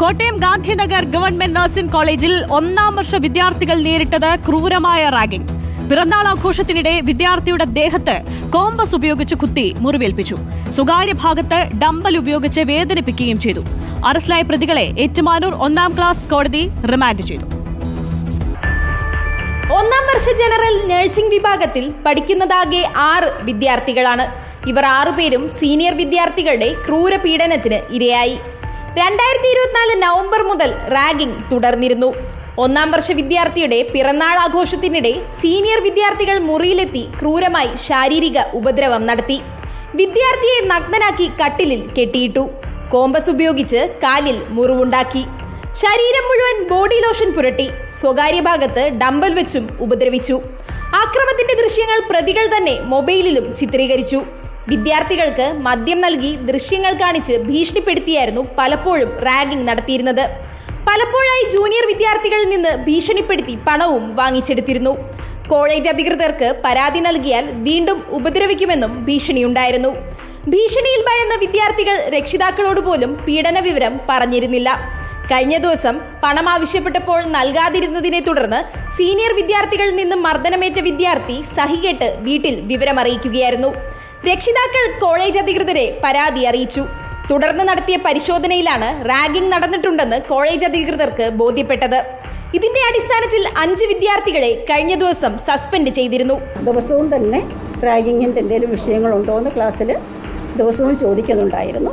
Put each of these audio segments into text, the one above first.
Kottayam Gandhinagar government nursing കോളേജിൽ ഒന്നാം വർഷ വിദ്യാർത്ഥികൾ നേരിട്ടത് ക്രൂരമായ റാഗിംഗ്. പിറന്നാൾ ആഘോഷത്തിനിടെ വിദ്യാർത്ഥിയുടെ ദേഹത്ത് കോമ്പസ് ഉപയോഗിച്ച് കുത്തി മുറിവേൽപ്പിച്ചു. സ്വകാര്യ ഭാഗത്ത് ഡമ്പൽ ഉപയോഗിച്ച് വേദനിപ്പിക്കുകയും ചെയ്തു. അറസ്റ്റിലായ പ്രതികളെ ഏറ്റുമാനൂർ ഒന്നാം ക്ലാസ് കോടതി റിമാൻഡ് ചെയ്തു. ഒന്നാം വർഷ ജനറൽ നഴ്സിംഗ് വിഭാഗത്തിൽ പഠിക്കുന്നതാകെ ആറ് വിദ്യാർത്ഥികളാണ്. ഇവർ ആറുപേരും സീനിയർ വിദ്യാർത്ഥികളുടെ ക്രൂര പീഡനത്തിന് ഇരയായി. രണ്ടായിരത്തി ഇരുപത്തിനാല് നവംബർ മുതൽ റാഗിംഗ് തുടർന്നിരുന്നു. ഒന്നാം വർഷ വിദ്യാർത്ഥിയുടെ പിറന്നാൾ ആഘോഷത്തിനിടെ സീനിയർ വിദ്യാർത്ഥികൾ മുറിയിലെത്തി ക്രൂരമായി ശാരീരിക ഉപദ്രവം നടത്തി. വിദ്യാർത്ഥിയെ നഗ്നനാക്കി കട്ടിലിൽ കെട്ടിയിട്ടു. കോമ്പസ് ഉപയോഗിച്ച് കാലിൽ മുറിവുണ്ടാക്കി. ശരീരം മുഴുവൻ ബോഡി ലോഷൻ പുരട്ടി. സ്വകാര്യ ഭാഗത്ത് ഡമ്പൽ വെച്ചും ഉപദ്രവിച്ചു. ആക്രമത്തിന്റെ ദൃശ്യങ്ങൾ പ്രതികൾ തന്നെ മൊബൈലിലും ചിത്രീകരിച്ചു. വിദ്യാർത്ഥികൾക്ക് മദ്യം നൽകി ദൃശ്യങ്ങൾ കാണിച്ച് ഭീഷണിപ്പെടുത്തിയായിരുന്നു പലപ്പോഴും റാഗിംഗ് നടത്തിയിരുന്നത്. പലപ്പോഴായി ജൂനിയർ വിദ്യാർത്ഥികളിൽ നിന്ന് ഭീഷണിപ്പെടുത്തി പണവും വാങ്ങിച്ചെടുത്തിരുന്നു. കോളേജ് അധികൃതർക്ക് പരാതി നൽകിയാൽ വീണ്ടും ഉപദ്രവിക്കുമെന്നും ഭീഷണിയുണ്ടായിരുന്നു. ഭീഷണിയിൽ ഭയന്ന വിദ്യാർത്ഥികൾ രക്ഷിതാക്കളോട് പോലും പീഡന വിവരം പറഞ്ഞിരുന്നില്ല. കഴിഞ്ഞ ദിവസം പണം ആവശ്യപ്പെട്ടപ്പോൾ നൽകാതിരുന്നതിനെ തുടർന്ന് സീനിയർ വിദ്യാർത്ഥികളിൽ നിന്നും മർദ്ദനമേറ്റ വിദ്യാർത്ഥി സഹികെട്ട് വീട്ടിൽ വിവരമറിയിക്കുകയായിരുന്നു. രക്ഷിതാക്കൾ കോളേജ് അധികൃതരെ പരാതി അറിയിച്ചു. തുടർന്ന് നടത്തിയ പരിശോധനയിലാണ് റാഗിംഗ് നടന്നിട്ടുണ്ടെന്ന് കോളേജ് അധികൃതർക്ക് ബോധ്യപ്പെട്ടത്. ഇതിന്റെ അടിസ്ഥാനത്തിൽ അഞ്ച് വിദ്യാർത്ഥികളെ കഴിഞ്ഞ ദിവസം സസ്പെൻഡ് ചെയ്തിരുന്നു. ദിവസവും തന്നെ റാഗിങ്ങിന്റെ എന്തെങ്കിലും വിഷയങ്ങളുണ്ടോ എന്ന് ക്ലാസ്സിൽ ദിവസവും ചോദിക്കുന്നുണ്ടായിരുന്നു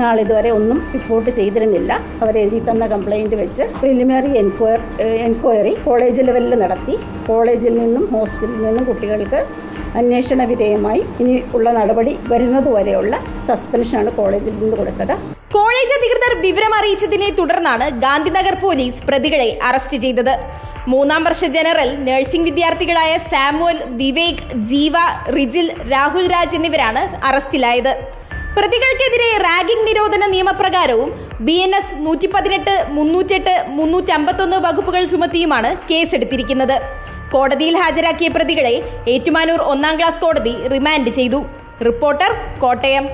നാളിതുവരെ ഒന്നും റിപ്പോർട്ട് ചെയ്തിരുന്നില്ല. അവരെഴുതി തന്ന കംപ്ലൈന്റ് വെച്ച് പ്രിലിമിനറി എൻക്വയർ എൻക്വയറി കോളേജ് ലെവലിൽ നടത്തി. കോളേജിൽ നിന്നും ഹോസ്റ്റലിൽ നിന്നും കുട്ടികൾക്ക് അന്വേഷണ വിധേയമായി ഇനി ഉള്ള നടപടി വരുന്നതുവരെയുള്ള സസ്പെൻഷനാണ് കോളേജിൽ നിന്ന് കൊടുത്തത്. കോളേജ് അധികൃതർ വിവരം അറിയിച്ചതിനെ തുടർന്നാണ് ഗാന്ധിനഗർ പോലീസ് പ്രതികളെ അറസ്റ്റ് ചെയ്തത്. മൂന്നാം വർഷ ജനറൽ നഴ്സിംഗ് വിദ്യാർത്ഥികളായ സാമുവൽ വിവേക് ജീവ റിജിൽ രാഹുൽ രാജ് എന്നിവരാണ് അറസ്റ്റിലായത് പ്രതികൾക്കെതിരെ റാഗിംഗ് നിരോധന നിയമപ്രകാരവും ബി എൻ എസ് നൂറ്റി പതിനെട്ട് മുന്നൂറ്റെട്ട് മുന്നൂറ്റി അമ്പത്തൊന്ന് വകുപ്പുകൾ ചുമത്തിയുമാണ് കേസെടുത്തിരിക്കുന്നത്. കോടതിയിൽ ഹാജരാക്കിയ പ്രതികളെ ഏറ്റുമാനൂർ ഒന്നാം ക്ലാസ് കോടതി റിമാൻഡ് ചെയ്തു. റിപ്പോർട്ടർ കോട്ടയം.